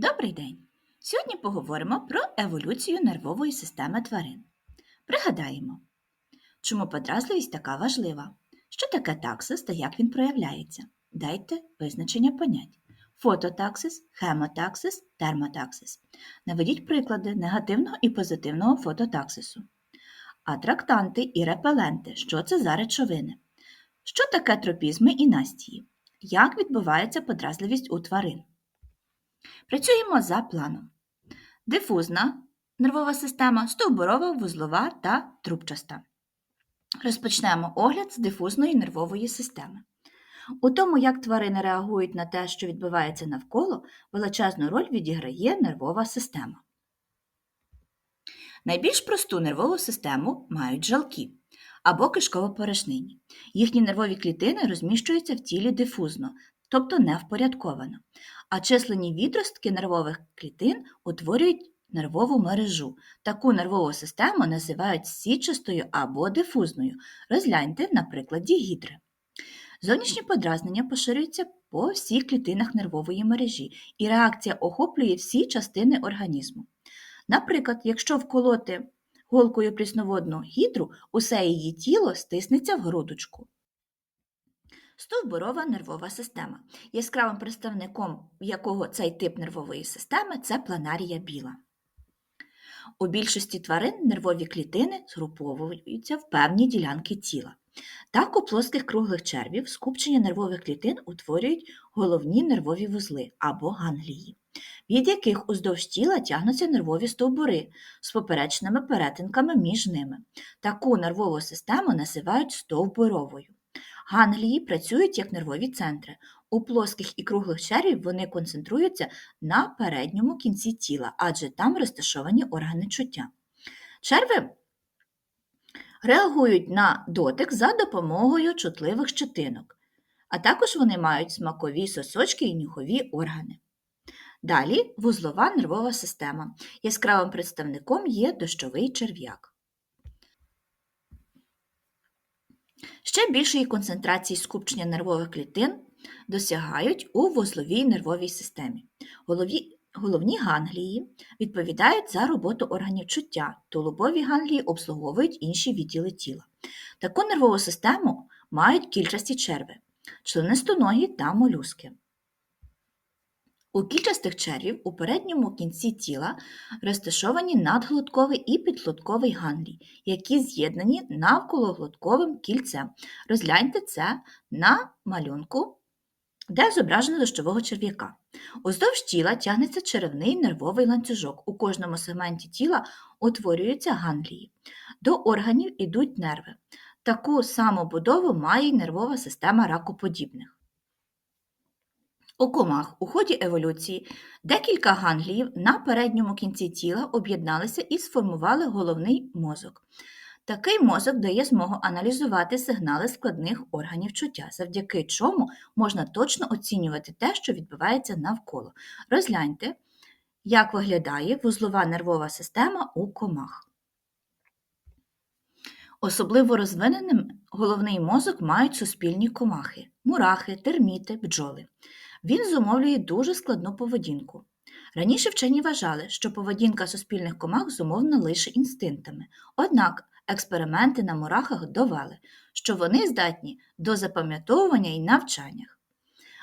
Добрий день! Сьогодні поговоримо про еволюцію нервової системи тварин. Пригадаємо, чому подразливість така важлива, що таке таксис та як він проявляється. Дайте визначення понять. Фототаксис, хемотаксис, термотаксис. Наведіть приклади негативного і позитивного фототаксису. Атрактанти і репеленти. Що це за речовини? Що таке тропізми і настії? Як відбувається подразливість у тварин? Працюємо за планом. Дифузна нервова система, стовбурова, вузлова та трубчаста. Розпочнемо огляд з дифузної нервової системи. У тому, як тварини реагують на те, що відбувається навколо, величезну роль відіграє нервова система. Найбільш просту нервову систему мають жалки або кишково-порожнині. Їхні нервові клітини розміщуються в тілі дифузно, тобто невпорядковано, а численні відростки нервових клітин утворюють нервову мережу. Таку нервову систему називають січастою або дифузною. Розгляньте на прикладі гідри. Зовнішні подразнення поширюються по всіх клітинах нервової мережі, і реакція охоплює всі частини організму. Наприклад, якщо вколоти голкою прісноводну гідру, усе її тіло стиснеться в грудочку. Стовбурова нервова система. Яскравим представником якого цей тип нервової системи це планарія біла. У більшості тварин нервові клітини згруповуються в певні ділянки тіла. Так, у плоских круглих червів скупчення нервових клітин утворюють головні нервові вузли або ганглії, від яких уздовж тіла тягнуться нервові стовбури з поперечними перетинками між ними. Таку нервову систему називають стовбуровою. Ганглії працюють як нервові центри. У плоских і круглих червів вони концентруються на передньому кінці тіла, адже там розташовані органи чуття. Черви реагують на дотик за допомогою чутливих щетинок, а також вони мають смакові сосочки і нюхові органи. Далі вузлова нервова система. Яскравим представником є дощовий черв'як. Ще більшої концентрації скупчення нервових клітин досягають у вузловій нервовій системі. Голові, головні ганглії відповідають за роботу органів чуття, тулубові ганглії обслуговують інші відділи тіла. Таку нервову систему мають кільчасті черви, членистоногі та молюски. У кільчастих червів у передньому кінці тіла розташовані надглотковий і підглотковий ганглій, які з'єднані навкологлотковим кільцем. Розгляньте це на малюнку, де зображено дощового черв'яка. Уздовж тіла тягнеться черевний нервовий ланцюжок. У кожному сегменті тіла утворюються ганглії. До органів ідуть нерви. Таку саму будову має й нервова система ракоподібних. У комах у ході еволюції декілька гангліїв на передньому кінці тіла об'єдналися і сформували головний мозок. Такий мозок дає змогу аналізувати сигнали складних органів чуття, завдяки чому можна точно оцінювати те, що відбувається навколо. Розгляньте, як виглядає вузлова нервова система у комах. Особливо розвиненим головний мозок мають суспільні комахи мурахи, терміти, бджоли. Він зумовлює дуже складну поведінку. Раніше вчені вважали, що поведінка суспільних комах зумовлена лише інстинктами, однак експерименти на мурахах довели, що вони здатні до запам'ятовування і навчання.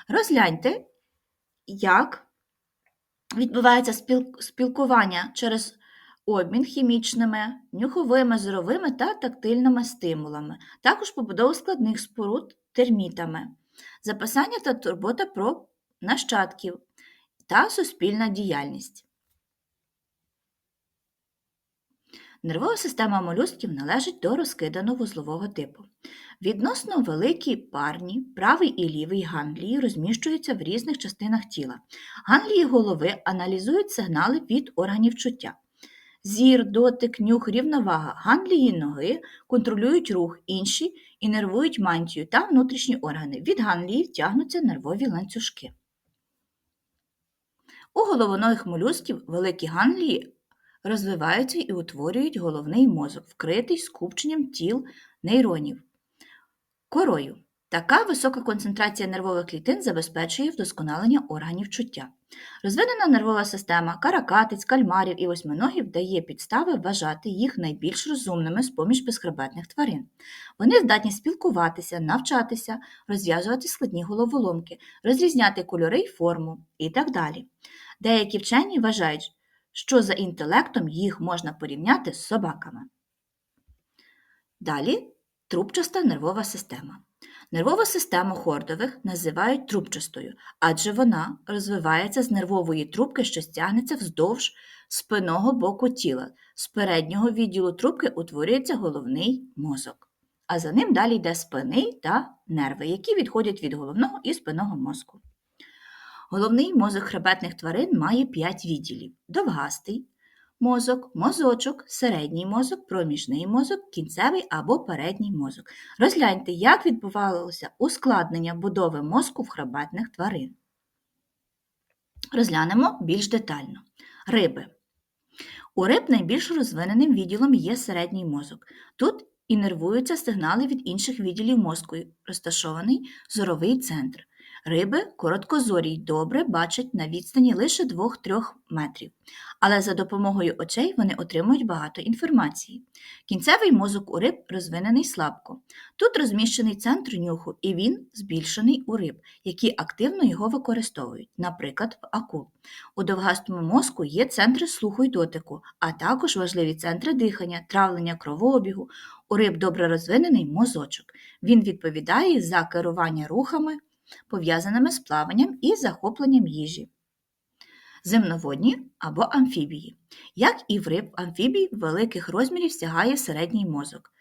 Розгляньте, як відбувається спілкування через обмін хімічними, нюховими, зоровими та тактильними стимулами, також побудову складних споруд термітами, записання та турбота про нащадків та суспільна діяльність. Нервова система молюсків належить до розкидано-вузлового типу. Відносно великі парні, правий і лівий ганглії розміщуються в різних частинах тіла. Ганглії голови аналізують сигнали від органів чуття. Зір, дотик, нюх, рівновага, ганглії ноги контролюють рух, інші інервують мантію та внутрішні органи. Від гангліїв тягнуться нервові ланцюжки. У головоногих молюсків великі ганглії розвиваються і утворюють головний мозок, вкритий скупченням тіл нейронів. Корою. Така висока концентрація нервових клітин забезпечує вдосконалення органів чуття. Розвинена нервова система каракатиць, кальмарів і восьминогів дає підстави вважати їх найбільш розумними з-поміж безхребетних тварин. Вони здатні спілкуватися, навчатися, розв'язувати складні головоломки, розрізняти кольори й форму і так далі. Деякі вчені вважають, що за інтелектом їх можна порівняти з собаками. Далі трубчаста нервова система. Нервову систему хордових називають трубчастою, адже вона розвивається з нервової трубки, що стягнеться вздовж спинного боку тіла. З переднього відділу трубки утворюється головний мозок, а за ним далі йде спинний та нерви, які відходять від головного і спинного мозку. Головний мозок хребетних тварин має 5 відділів: довгастий мозок, мозочок, середній мозок, проміжний мозок, кінцевий або передній мозок. Розгляньте, як відбувалося ускладнення будови мозку в хребетних тварин. Розглянемо більш детально. Риби. У риб найбільш розвиненим відділом є середній мозок. Тут інервуються сигнали від інших відділів мозку, розташований зоровий центр. Риби короткозорі й добре бачать на відстані лише 2-3 метрів, але за допомогою очей вони отримують багато інформації. Кінцевий мозок у риб розвинений слабко. Тут розміщений центр нюху, і він збільшений у риб, які активно його використовують, наприклад, в акул. У довгастому мозку є центри слуху й дотику, а також важливі центри дихання, травлення кровообігу. У риб добре розвинений мозочок. Він відповідає за керування рухами пов'язаними з плаванням і захопленням їжі. Земноводні або амфібії. Як і в риб, амфібій великих розмірів сягає середній мозок,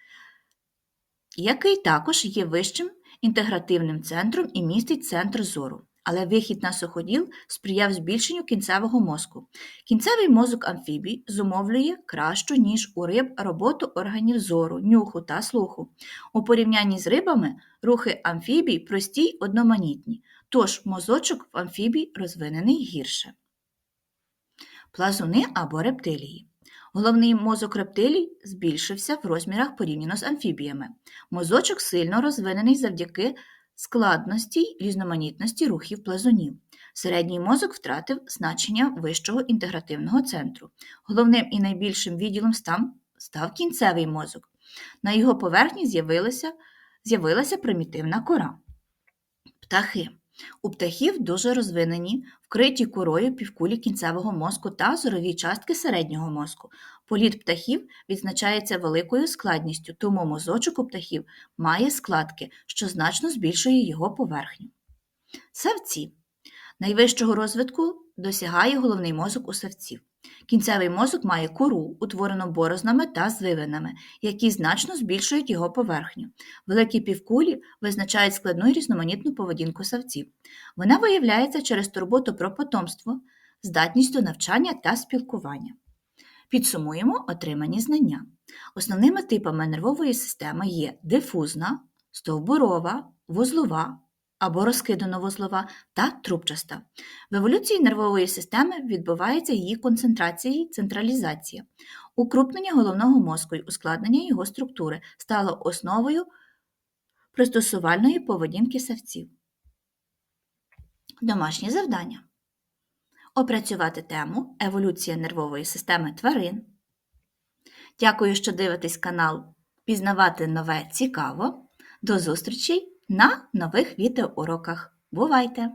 який також є вищим інтегративним центром і містить центр зору. Але вихід на суходіл сприяв збільшенню кінцевого мозку. Кінцевий мозок амфібій зумовлює кращу, ніж у риб, роботу органів зору, нюху та слуху. У порівнянні з рибами рухи амфібій прості й одноманітні, тож мозочок в амфібій розвинений гірше. Плазуни або рептилії. Головний мозок рептилій збільшився в розмірах порівняно з амфібіями. Мозочок сильно розвинений завдяки складності й різноманітності рухів плазунів. Середній мозок втратив значення вищого інтегративного центру. Головним і найбільшим відділом став, кінцевий мозок. На його поверхні з'явилася, з'явилася примітивна кора. Птахи. У птахів дуже розвинені, вкриті корою півкулі кінцевого мозку та зорові частки середнього мозку. Політ птахів відзначається великою складністю, тому мозочок у птахів має складки, що значно збільшує його поверхню. Савці. Найвищого розвитку досягає головний мозок у савців. Кінцевий мозок має кору, утворену борознами та звивинами, які значно збільшують його поверхню. Великі півкулі визначають складну і різноманітну поведінку савців. Вона виявляється через турботу про потомство, здатність до навчання та спілкування. Підсумуємо отримані знання. Основними типами нервової системи є дифузна, стовбурова, вузлова або розкидано-вузлова та трубчаста. В еволюції нервової системи відбувається її концентрація і централізація. Укрупнення головного мозку й ускладнення його структури стало основою пристосувальної поведінки савців. Домашнє завдання. Опрацювати тему Еволюція нервової системи тварин. Дякую, що дивитесь канал Пізнавати нове цікаво. До зустрічей на нових відеоуроках. Бувайте!